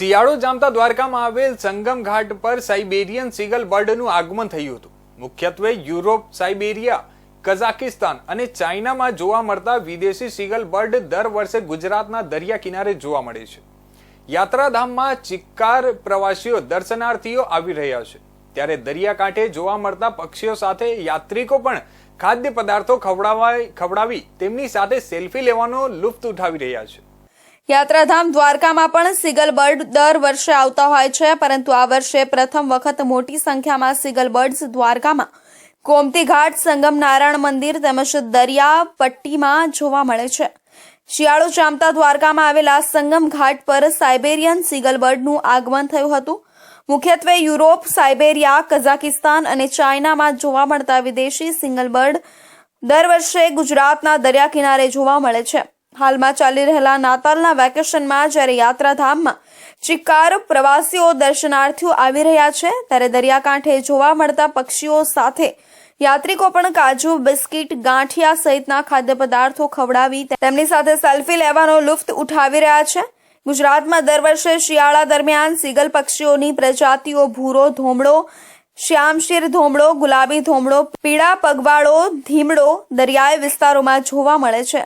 શિયાળો જામતા દ્વારકામાં આવેલ સંગમ ઘાટ પર સાઇબેરિયન સીગલ બર્ડનું આગમન થયું હતું. મુખ્યત્વે યુરોપ, સાઇબેરિયા, કઝાકિસ્તાન અને ચાઇનામાં જોવા મળતા વિદેશી સીગલ બર્ડ દર વર્ષે ગુજરાતના દરિયા કિનારે જોવા મળે છે. યાત્રાધામમાં ચિક્કાર પ્રવાસીઓ, દર્શનાર્થીઓ આવી રહ્યા છે. ત્યારે દરિયાકાંઠે જોવા મળતા પક્ષીઓ સાથે યાત્રિકો પણ ખાદ્ય પદાર્થો ખવડાવાય, ખવડાવી તેમની સાથે સેલ્ફી લેવાનો લુફ્ત ઉઠાવી રહ્યા છે. યાત્રાધામ દ્વારકામાં પણ સિગલ બર્ડ દર વર્ષે આવતા હોય છે, પરંતુ આ વર્ષે પ્રથમ વખત મોટી સંખ્યામાં સિગલ બર્ડ્સ દ્વારકામાં. ગોમતી ઘાટ, સંગમ નારાયણ મંદિર તેમજ દરિયા પટ્ટીમાં જોવા મળે છે. શિયાળો જામતા દ્વારકામાં આવેલા સંગમ ઘાટ પર સાઇબેરિયન સિગલ બર્ડનું આગમન થયું હતું. મુખ્યત્વે યુરોપ સાઇબેરિયા કઝાકિસ્તાન અને ચાઇનામાં જોવા મળતા વિદેશી સિંગલ બર્ડ દર વર્ષે ગુજરાતના દરિયા કિનારે જોવા મળે છે. હાલમાં ચાલી રહેલા નાતાલના વેકેશનમાં જ્યારે યાત્રાધામમાં ચિક્કાર પ્રવાસીઓ દર્શનાર્થીઓ આવી રહ્યા છે, ત્યારે દરિયાકાંઠે જોવા મળતા પક્ષીઓ સાથે યાત્રિકો પણ કાજુ, બિસ્કિટ, ગાંઠિયા સહિતના ખાદ્ય પદાર્થો ખવડાવી તેમની સાથે સેલ્ફી લેવાનો લુફ્ત ઉઠાવી રહ્યા છે. ગુજરાતમાં દર વર્ષે શિયાળા દરમિયાન સીગલ પક્ષીઓની પ્રજાતિઓ ભૂરો ધોમડો, શ્યામશીર ધોમડો, ગુલાબી ધોમડો, પીળા પગવાળો, ધીમડો દરિયાઈ વિસ્તારોમાં જોવા મળે છે.